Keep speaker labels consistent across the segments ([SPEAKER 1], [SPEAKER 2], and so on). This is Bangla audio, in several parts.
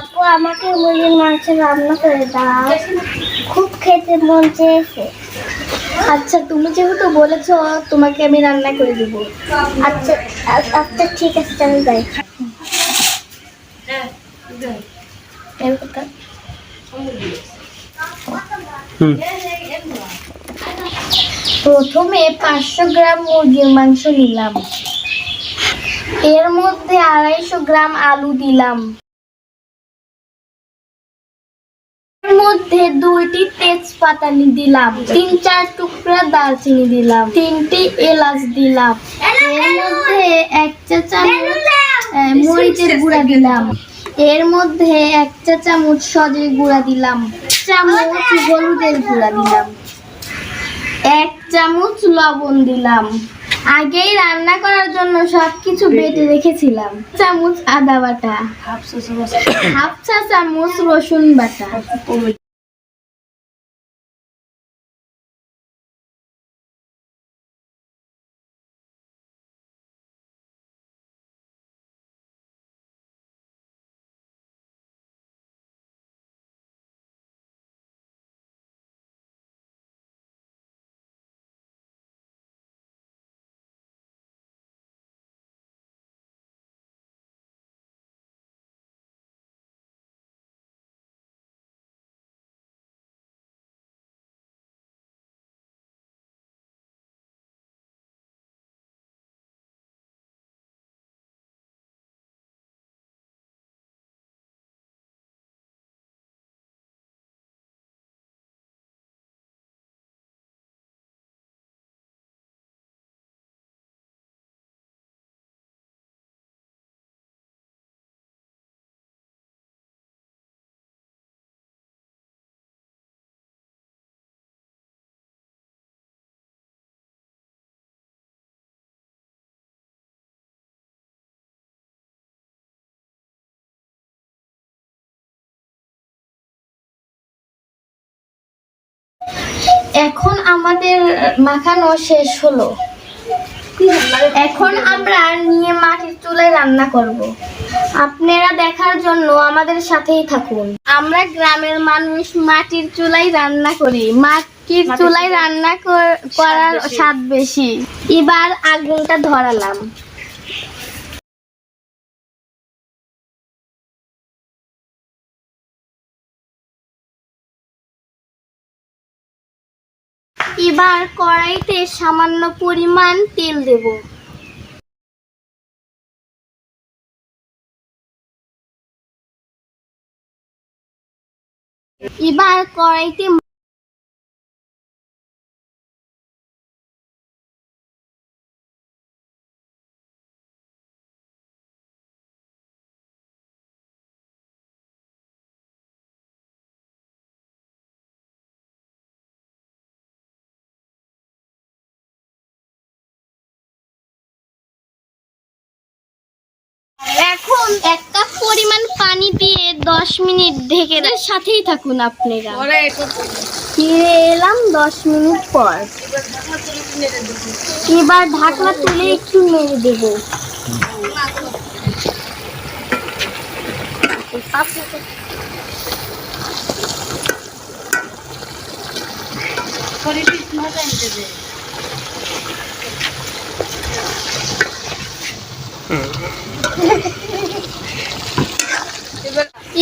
[SPEAKER 1] আপু আমাকে মুরগির মাংস রান্না করে দাও। খুব খেতে মন চেয়েছে।
[SPEAKER 2] আচ্ছা তুমি যেহেতু বলেছ তোমাকে আমি রান্না করে দেবো।
[SPEAKER 1] আচ্ছা আচ্ছা ঠিক আছে চলো যাই।
[SPEAKER 2] প্রথমে পাঁচশো গ্রাম মুরগির মাংস নিলাম। এর মধ্যে আড়াইশো গ্রাম আলু দিলাম। মধ্যে দুইটি তেজপাতা দিলাম তিন চার টুকরা দারচিনি দিলাম তিনটি এলাচ দিলাম এর মধ্যে এক চা চামচ মরিচের গুঁড়া দিলাম এর মধ্যে এক চা চামচ সজের গুঁড়া দিলাম চামচ হলুদের গুঁড়া দিলাম এক চামচ লবণ দিলাম আগেই রান্না করার জন্য সবকিছু বেটে রেখেছিলাম। চামচ আদা বাটা হাফ চা চামচ রসুন বাটা। এখন আমাদের মাখানো শেষ হলো। এখন আমরা নিয়ে মাটির চুলায় রান্না করব। আপনারা দেখার জন্য আমাদের সাথেই থাকুন। আমরা গ্রামের মানুষ মাটির চুলায় রান্না করি। মাটির চুলায় রান্না কর- করার স্বাদ বেশি। এবার আগুনটা ধরালাম। এবার কড়াইতে সামান্য পরিমাণ তেল দেব। এবার কড়াইতে এখন এক কাপ পরিমাণ পানি দিয়ে দশ মিনিট ঢেকে সাথেই থাকুন আপনারা। ফিরে এলাম দশ মিনিট পর। এবার ঢাকনা তুলে একটু নেড়ে দেবো।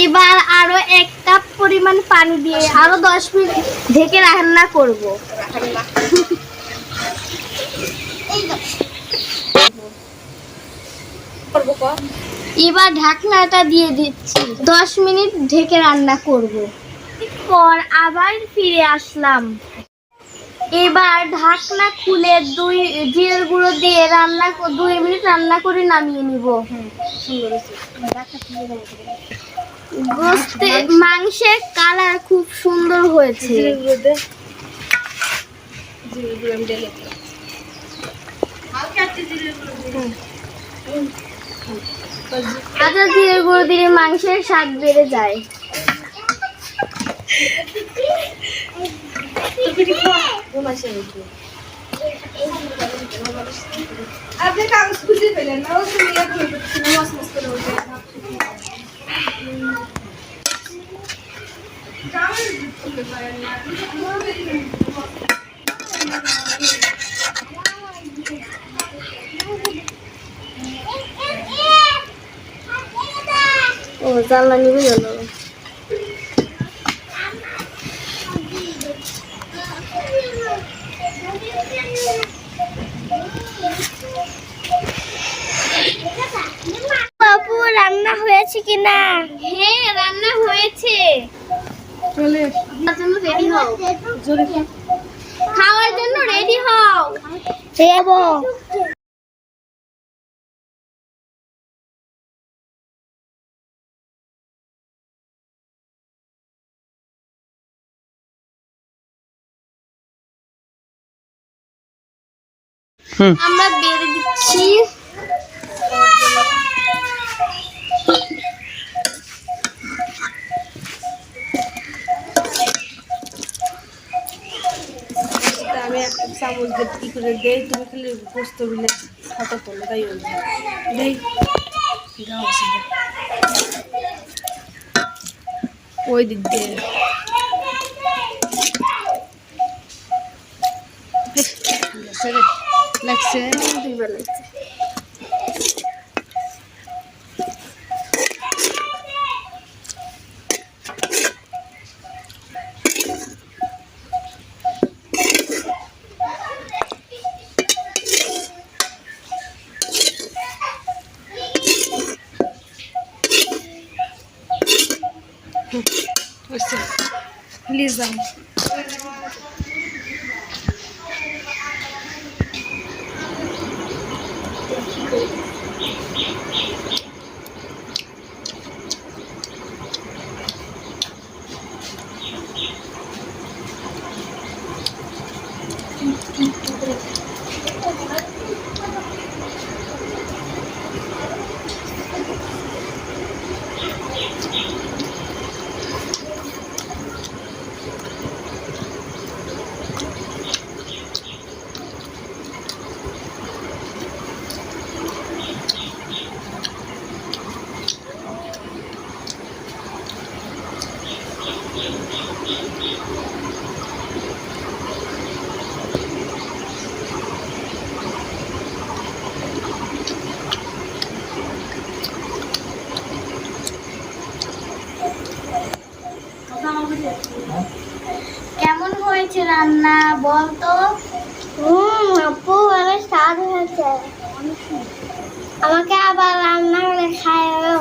[SPEAKER 2] এবার আরও এক কাপ পরিমাণ পানি দিয়ে আরও দশ মিনিট ঢেকে রান্না করব। এবার ঢাকনাটা দিয়ে দিচ্ছি। দশ মিনিট ঢেকে রান্না করব। পর আবার ফিরে আসলাম। এবার ঢাকনা খুলে দুই জিরের গুঁড়ো দিয়ে রান্না দুই মিনিট রান্না করে নামিয়ে নিব। গোস্তে মাংসের কালার খুব সুন্দর হয়েছে। আদা জিরে গুঁড়ো দিলে মাংসের স্বাদ বেড়ে যায়।
[SPEAKER 3] বিড়ি খাও ঘুমাইছে নাকি আপনি কাগজ খুঁজে পেলেন না ও
[SPEAKER 2] জানলা এক মস
[SPEAKER 1] বাবু রান্না হয়েছে কিনা?
[SPEAKER 2] হ্যাঁ রান্না হয়েছে।
[SPEAKER 3] চলে
[SPEAKER 2] জন্য রেডি হও। খাওয়ার জন্য রেডি হও।
[SPEAKER 1] দেবো।
[SPEAKER 2] আমরা বেড়ে দিচ্ছি।
[SPEAKER 3] আমি চামচ দিয়ে কি করে দেই। তুমি খালি গোস্ত বিলে ফটো তোলো তাই দেই। ওই দিক দিয়ে। লাগছে। দুইবার লাগছে হচ্ছে
[SPEAKER 2] রান্না বলতো?
[SPEAKER 1] হুম আপু অনেক স্বাদ হয়েছে। আমাকে আবার রান্না করে খাওয়াও